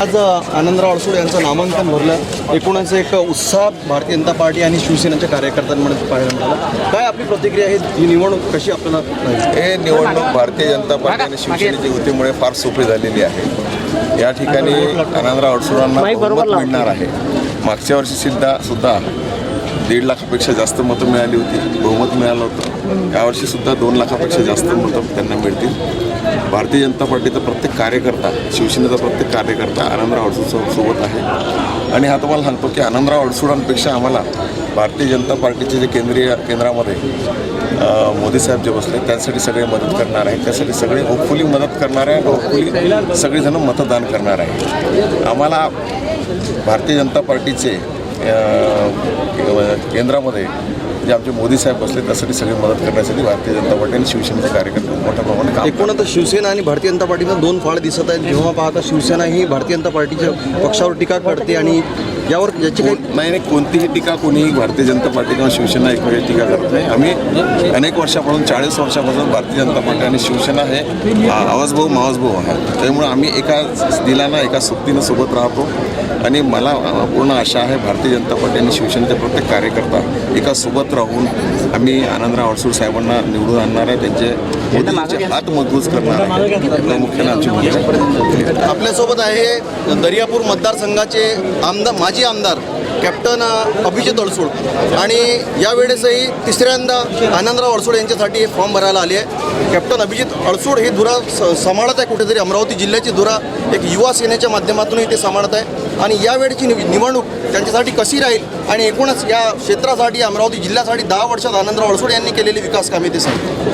आज आनंदराव अडसूळ यांचं नामांकन भरलं. एकूणच एक उत्साह भारतीय जनता पार्टी आणि शिवसेनेच्या कार्यकर्त्यांमध्ये पाहायला मिळाला. काय आपली प्रतिक्रिया आहे? ही निवडणूक कशी आपल्याला? हे निवडणूक भारतीय जनता पार्टी आणि शिवसेनेच्या युतीमुळे फार सोपी झालेली आहे. या ठिकाणी आनंदराव अडसुळांना बहुमत मिळणार आहे. मागच्या वर्षी सुद्धा सुद्धा दीड लाखापेक्षा जास्त मतं मिळाली होती. बहुमत मिळालं होतं. यावर्षी सुद्धा दोन लाखापेक्षा जास्त मतं त्यांना मिळतील. भारतीय जनता पार्टीचा प्रत्येक कार्यकर्ता शिवसेनेचा प्रत्येक कार्यकर्ता आनंदराव अडसूळ सोबत आहे. आणि हा तुम्हाला सांगतो की आनंदराव अडसुळांपेक्षा आम्हाला भारतीय जनता पार्टीचे जे केंद्रीय केंद्रामध्ये मोदी साहेब जे बसले त्यासाठी सगळे मदत करणार आहे त्यासाठी सगळे होपफुली मदत करणार आहे होपफुली सगळेजण मतदान करणार आहे आम्हाला भारतीय जनता पार्टीचे केंद्रामध्ये जे आमचे मोदी साहेब बसले त्यासाठी सगळी मदत करण्यासाठी भारतीय जनता पार्टी आणि शिवसेनेचे कार्यकर्ते मोठ्या प्रमाणात करतात. एकूणच शिवसेना आणि भारतीय जनता पार्टीनं दोन फाळ दिसत आहेत. जेव्हा पाहता शिवसेना ही भारतीय जनता पार्टीच्या पक्षावर टीका करते आणि यावर याची काही नाही नाही कोणतीही टीका कोणीही भारतीय जनता पार्टी किंवा शिवसेना एकमेकाची टीका करत नाही. आम्ही अनेक वर्षापासून चाळीस वर्षापासून भारतीय जनता पार्टी आणि शिवसेना हे आवाजभाऊ मावाजभाऊ आहे त्यामुळे आम्ही एका दिलानं एका सुट्टीनं सोबत राहतो. आणि मला पूर्ण आशा आहे भारतीय जनता पार्टी आणि शिवसेनेचे प्रत्येक कार्यकर्ता एका सोबत राहून आम्ही आनंदराव अडसूळ साहेबांना निवडून आणणार आहे. त्यांचे मोदींचे हात मजबूत करणार आहे. प्रामुख्याने आमची. आपल्यासोबत आहे दर्यापूर मतदारसंघाचे आमदार माजी आमदार कॅप्टन अभिजित अडसूळ. आणि यावेळेसही तिसऱ्यांदा आनंदराव अडसूळ यांच्यासाठी हे फॉर्म भरायला आले आहे. कॅप्टन अभिजित अडसूळ ही धुरा स- सांभाळत आहे कुठेतरी अमरावती जिल्ह्याची धुरा एक युवा सेनेच्या माध्यमातूनही ते सांभाळत आहे. आणि यावेळची निव- निवडणूक त्यांच्यासाठी कशी राहील? आणि एकूणच या क्षेत्रासाठी अमरावती जिल्ह्यासाठी दहा वर्षात आनंदराव अडसोड यांनी केलेली विकास कामे ते सांगतात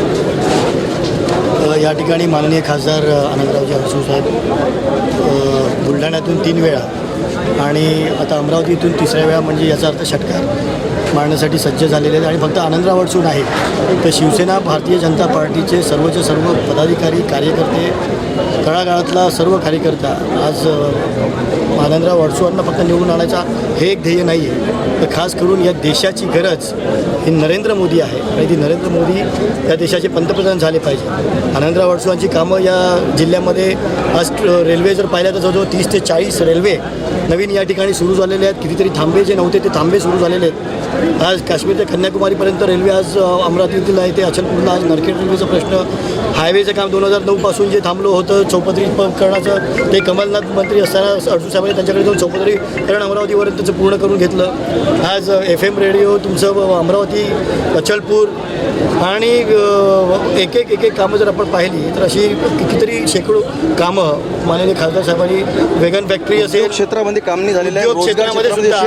या ठिकाणी माननीय खासदार आनंदरावजी अडसूळ साहेब बुलढाण्यातून तीन वेळा आणि आता अमरावतीतून तिसऱ्या वेळा म्हणजे याचा अर्थ षटकार. मारण्यासाठी सज्ज झालेले आहेत आणि फक्त आनंदराव अडसूळ नाही तर शिवसेना भारतीय जनता पार्टीचे सर्वच्या सर्व पदाधिकारी कार्यकर्ते तळागाळातला सर्व कार्यकर्ता आज आनंदराव अडसूळांना फक्त निवडून आणायचा हे एक ध्येय नाही आहे तर खास करून या देशाची गरज ही नरेंद्र मोदी आहे आणि ती नरेंद्र मोदी या देशाचे पंतप्रधान झाले पाहिजे. आनंदराव अडसूळांची कामं या जिल्ह्यामध्ये आज रेल्वे जर पाहिल्या तर जवळजवळ तीस ते चाळीस रेल्वे नवीन या ठिकाणी सुरू झालेले आहेत. कितीतरी थांबे जे नव्हते ते थांबे सुरू झालेले आहेत. आज काश्मीर ते कन्याकुमारीपर्यंत रेल्वे आज अमरावतीतील आहे ते अचलपूरला आज नरखेड रेल्वेचा प्रश्न. हायवेचं काम दोन हजार नऊपासून जे थांबलं होतं चौपदरी करण्याचं ते कमलनाथ मंत्री असताना अडसूळ साहेबांनी त्यांच्याकडे जाऊन चौपदरीकरण त्याचं पूर्ण करून घेतलं. आज एफ एम रेडिओ तुमचं अमरावती अमरावती अचलपूर आणि एक एक एक एक कामं जर आपण पाहिली तर अशी कितीतरी शेकडो कामं माननीय खासदार साहेबांनी वेगन फॅक्टरी असेल क्षेत्रामध्ये काम नाही झालेलं आहे क्षेत्रामध्ये सुद्धा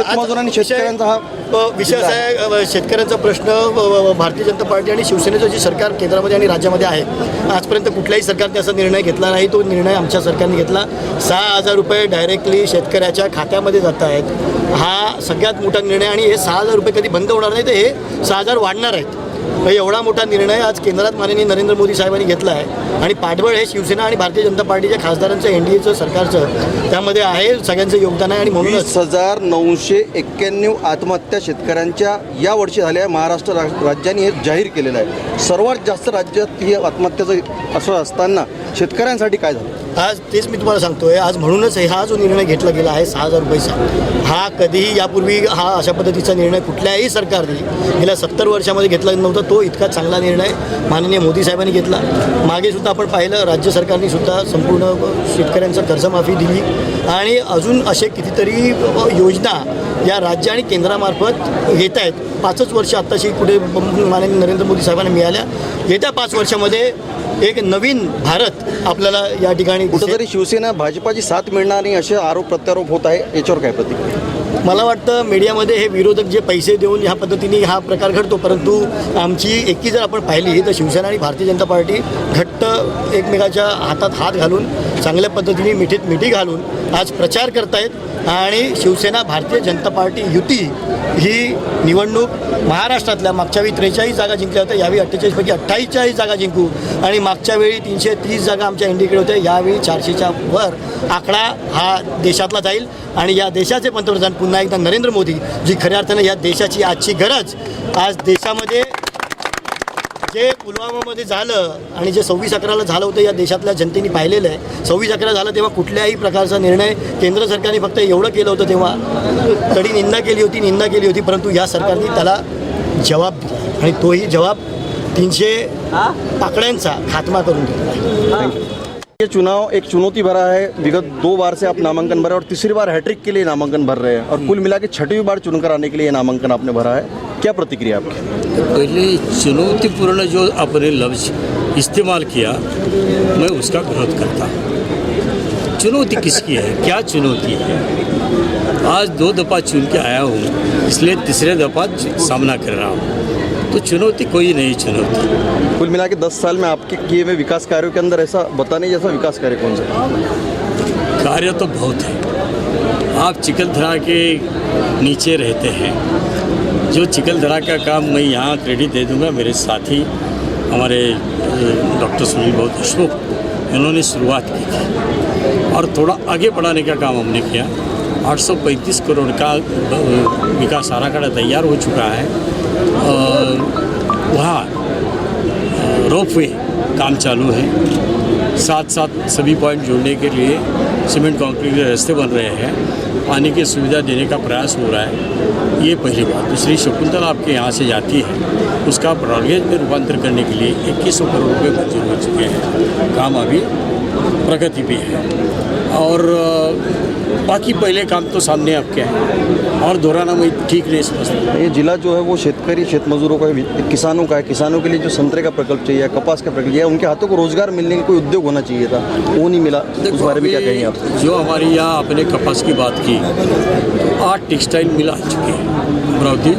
हा विषय असा आहे शेतकऱ्यांचा प्रश्न भारतीय जनता पार्टी आणि शिवसेनेचं जे सरकार केंद्रामध्ये आणि राज्यामध्ये आहे आजपर्यंत कुठल्याही सरकारने असा निर्णय घेतला नाही तो निर्णय आमच्या सरकारने घेतला. सहा हजार रुपये डायरेक्टली शेतकऱ्याच्या खात्यामध्ये जात आहेत. हा सगळ्यात मोठा निर्णय आणि हे सहा हजार रुपये कधी बंद होणार नाही तर हे सहा हजार वाढणार आहेत. एवढा मोठा निर्णय आज केंद्रात माननीय नरेंद्र मोदी साहेबांनी घेतला आहे. आणि पाठबळ हे शिवसेना आणि भारतीय जनता पार्टीच्या खासदारांचं एन डी एचं सरकारचं त्यामध्ये आहे. सगळ्यांचं योगदान आहे आणि म्हणूनच हजार नऊशे एक्क्याण्णव आत्महत्या शेतकऱ्यांच्या या वर्षी झाल्या. महाराष्ट्र राज्याने हे जाहीर केलेलं आहे. सर्वात जास्त राज्यात ही आत्महत्याचं असं असताना शेतकऱ्यांसाठी काय झालं? आज तेच मी तुम्हाला सांगतोय. आज म्हणूनच हे हा जो निर्णय घेतला गेला आहे सहा हजार रुपयेचा हा कधीही यापूर्वी हा अशा पद्धतीचा निर्णय कुठल्याही सरकारने गेल्या सत्तर वर्षामध्ये घेतला नव्हता. तो इतका चांगला निर्णय माननीय मोदी साहेबांनी घेतला. मागे सुद्धा आपण पाहिलं राज्य सरकारने सुद्धा संपूर्ण शेतकऱ्यांचं कर्जमाफी दिली. आणि अजून असे कितीतरी योजना या राज्य आणि केंद्रामार्फत येत आहेत पाचच वर्ष आत्ताशी पुढे माननीय नरेंद्र मोदी साहेबांना मिळाल्या. येत्या पाच वर्षामध्ये एक नवीन भारत आपल्याला या ठिकाणी. कुठंतरी शिवसेना भाजपाची साथ मिळणार नाही असे आरोप प्रत्यारोप होत आहे. याच्यावर काय प्रतिक्रिया? मला वाटतं मीडियामध्ये हे विरोधक जे पैसे देऊन ह्या पद्धतीने हा प्रकार घडतो परंतु आमची एकी जर आपण पाहिली तर शिवसेना आणि भारतीय जनता पार्टी घट्ट एकमेकाच्या हातात हात घालून चांगल्या पद्धतीने मिठीत मिठी घालून आज प्रचार करतायत आणि शिवसेना भारतीय जनता पार्टी युती ही निवडणूक महाराष्ट्रातल्या मागच्या वेळी त्रेचाळीस जागा जिंकल्या होत्या यावेळी अठ्ठेचाळीसपैकी अठ्ठावीसचाळीस जागा जिंकू. आणि मागच्या वेळी तीनशे तीस जागा आमच्या इंडिकडे होत्या यावेळी चारशेच्या वर आकडा हा देशातला जाईल. आणि या देशाचे पंतप्रधान पुन्हा एकदा नरेंद्र मोदी जी खऱ्या अर्थानं या देशाची आजची गरज आज देशामध्ये जे पुलवामामध्ये झालं आणि जे सव्वीस अकराला झालं होतं या देशातल्या जनतेने पाहिलेलं आहे सव्वीस अकरा झालं तेव्हा कुठल्याही प्रकारचा निर्णय केंद्र सरकारने फक्त एवढं केलं होतं तेव्हा तरी निंदा केली होती निंदा केली होती परंतु या सरकारने त्याला जवाब दिला आणि तोही जवाब तीनशे आकड्यांचा खात्मा करून दिला. ये चुनाव एक चुनौती भरा है। विगत दो बार से आप नामांकन भरे और तीसरी बार हैट्रिक के लिए नामांकन भर रहे हैं और कुल मिला के छठवीं बार चुनकर आने के लिए नामांकन आपने भरा है। क्या प्रतिक्रिया आपकी? पहले चुनौतीपूर्ण जो आपने लफ्ज इस्तेमाल किया, मैं उसका विरोध करता हूँ। चुनौती किसकी है? क्या चुनौती है? आज दो दफ़ा चुन के आया हूँ, इसलिए तीसरे दफ़ा सामना कर रहा हूँ। तो चुनौती कोई नहीं चुनौती। कुल मिला के दस साल में आपके किए हुए विकास कार्यों के अंदर ऐसा बताने जैसा विकास कार्य कौन सा? कार्य तो बहुत है। आप चिकलधरा के नीचे रहते हैं। जो चिकलधरा का काम मैं यहाँ क्रेडिट दे दूँगा मेरे साथी हमारे डॉक्टर सुनील बहुत देशमुख इन्होंने शुरुआत की थी। और थोड़ा आगे बढ़ाने का काम हमने किया। 835 करोड़ का विकास आराखड़ा तैयार हो चुका है। वहाँ रोप वे काम चालू है। साथ साथ सभी पॉइंट जोड़ने के लिए सीमेंट कंक्रीट के रास्ते बन रहे हैं। पानी की सुविधा देने का प्रयास हो रहा है। ये पहली बात। दूसरी, शकुंतला आपके यहाँ से जाती है। उसका ब्रॉडगेज में रूपांतर करने के लिए इक्कीस करोड़ रुपये मंजूर हो चुके हैं। काम अभी प्रगति पे है। और बाकी पहले काम तो सामने आपके हैं। और दोहराना मैं ठीक नहीं समझता ये जिला जो है वो शेतकारी शेत मजदूरों का किसानों का है। किसानों के लिए जो संतरे का प्रकल्प चाहिए कपास का प्रकल्प चाहिए उनके हाथों को रोज़गार मिलने का कोई उद्योग होना चाहिए था वो नहीं मिला। उस बारे में क्या कहेंगे आप? जो हमारी यहाँ आपने कपास की बात की तो आठ टेक्सटाइल मिल आ चुके हैं। अमरावती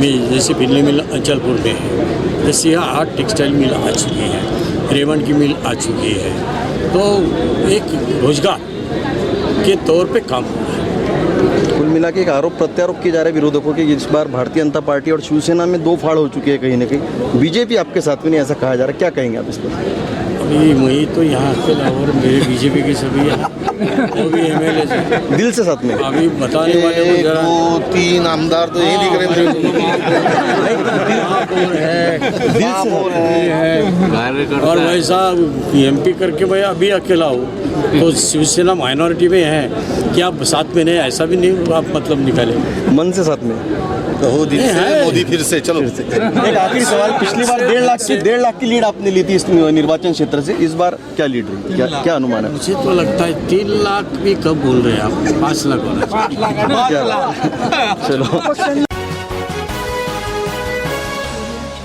में जैसे बिजली मिल अचलपुर में है जैसे यहाँ आठ टेक्सटाइल मिल आ चुकी है रेमंड की मिल आ चुकी है। तो एक रोज़गार के तौर पे काम है। कुल मिला के एक आरोप प्रत्यारोप किए जा रहे हैं विरोधकों के इस बार भारतीय जनता पार्टी और शिवसेना में दो फाड़ हो चुकी है कहीं ना कहीं। बीजेपी आपके साथ में नहीं ऐसा कहा जा रहा है। क्या कहेंगे आप इस पर? अभी वही तो यहाँ के और मेरे बीजेपी के सभी वो भी एम एल दिल से साथ में? अभी बताने वाले को जरा दो तीन आमदार तो यही दिख रहे थे महापौर है महापौर है। और वैसा एमपी करके मैं अभी अकेला हूँ। तो शिवसेना माइनॉरिटी में है कि आप साथ में नहीं ऐसा भी नहीं आप मतलब निकाले। मन से साथ में। कहो दिल से मोदी फिर से चलो। एक आखिरी सवाल पिछली बार डेढ़ लाख की डेढ़ लाख की लीड आपने ली थी इस निर्वाचन क्षेत्र से इस बार क्या लीड रही? क्या क्या अनुमान है? मुझे तो लगता है तीन लाख भी कब बोल रहे हैं आप? पाँच लाख होना चलो।